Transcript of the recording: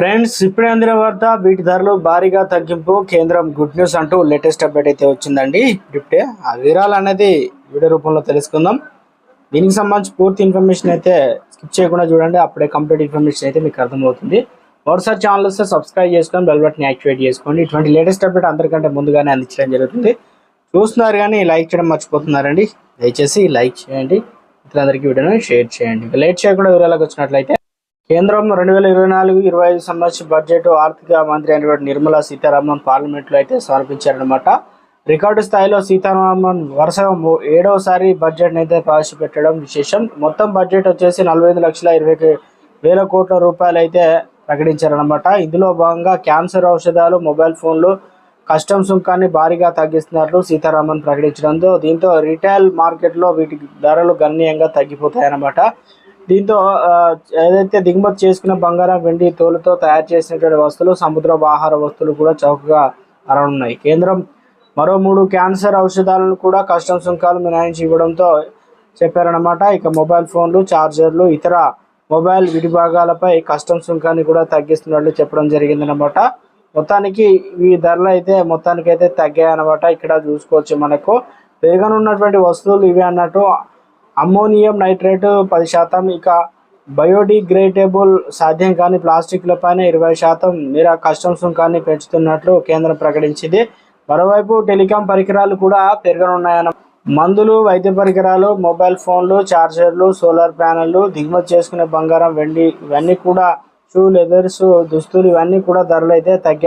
Friends ఇప్పుడే అందిన వార్త వీటి ధరలు భారీగా తగ్గింపు కేంద్రం గుడ్ న్యూస్ అంటూ లేటెస్ట్ అప్డేట్ అయితే వచ్చిందండి. ఇప్పుడే ఆ వివరాలు అనేది వీడియో రూపంలో తెలుసుకుందాం. దీనికి సంబంధించి పూర్తి ఇన్ఫర్మేషన్ అయితే స్కిప్ చేయకుండా చూడండి అప్పుడే కంప్లీట్ ఇన్ఫర్మేషన్ అయితే మీకు అర్థమవుతుంది. మరోసారి ఛానల్ వస్తే సబ్స్క్రైబ్ చేసుకొని బెల్ బటన్ యాక్టివేట్ చేసుకోండి. ఇటువంటి లేటెస్ట్ అప్డేట్ అందరికంటే ముందుగానే అందించడం జరుగుతుంది. చూస్తున్నారు కానీ లైక్ చేయడం మర్చిపోతున్నారండి. దయచేసి లైక్ చేయండి. ఇతరులందరికీ వీడియోని షేర్ చేయండి. లేట్ చేయకుండా వివరాలకు వచ్చినట్లయితే కేంద్రం రెండు వేల ఇరవై నాలుగు ఇరవై ఐదు సంబంధించి బడ్జెట్ ఆర్థిక మంత్రి అయినటువంటి నిర్మలా సీతారామన్ పార్లమెంట్లో అయితే సమర్పించారనమాట రికార్డు స్థాయిలో సీతారామన్ వరుసగా ఏడవసారి బడ్జెట్ని అయితే ప్రవేశపెట్టడం విశేషం. మొత్తం బడ్జెట్ వచ్చేసి నలభై ఐదు లక్షల ఇరవై వేల కోట్ల రూపాయలు అయితే ప్రకటించారనమాట ఇందులో భాగంగా క్యాన్సర్ ఔషధాలు మొబైల్ ఫోన్లు కస్టమ్ సుంకాన్ని భారీగా తగ్గిస్తున్నట్లు సీతారామన్ ప్రకటించడంతో దీంతో రీటైల్ మార్కెట్లో వీటి ధరలు గణనీయంగా తగ్గిపోతాయన్నమాట. దీంతో ఏదైతే దిగుమతి చేసుకున్న బంగారం వెండి తోలుతో తయారు చేసినటువంటి వస్తువులు సముద్ర ఆహార వస్తువులు కూడా చౌకగా అరనున్నాయి కేంద్రం మరో మూడు క్యాన్సర్ ఔషధాలను కూడా కస్టమ్ సుంకాలు మినహాయించి ఇవ్వడంతో చెప్పారన్నమాట. ఇక మొబైల్ ఫోన్లు ఛార్జర్లు ఇతర మొబైల్ విడిభాగాలపై కస్టమ్ సుంకాన్ని కూడా తగ్గిస్తున్నట్లు చెప్పడం జరిగిందనమాట మొత్తానికి ఈ ధరలు అయితే మొత్తానికి అయితే తగ్గాయి ఇక్కడ చూసుకోవచ్చు మనకు. పెరగనున్నటువంటి వస్తువులు ఇవి అన్నట్టు అమ్మోనియం నైట్రేట్ పది శాతం ఇక బయోడిగ్రేడబుల్ సాధ్యం కాని ప్లాస్టిక్ల పైన ఇరవై శాతం మీరా కస్టమ్ సుంకాన్ని పెంచుతున్నట్లు కేంద్రం ప్రకటించింది. మరోవైపు టెలికాం పరికరాలు కూడా పెరగనున్నాయన్న మందులు వైద్య పరికరాలు మొబైల్ ఫోన్లు ఛార్జర్లు సోలార్ ప్యానెళ్ళు దిగుమతి చేసుకునే బంగారం వెండి ఇవన్నీ కూడా షూ లెదర్స్ దుస్తులు ఇవన్నీ కూడా ధరలు అయితే తగ్గాయి.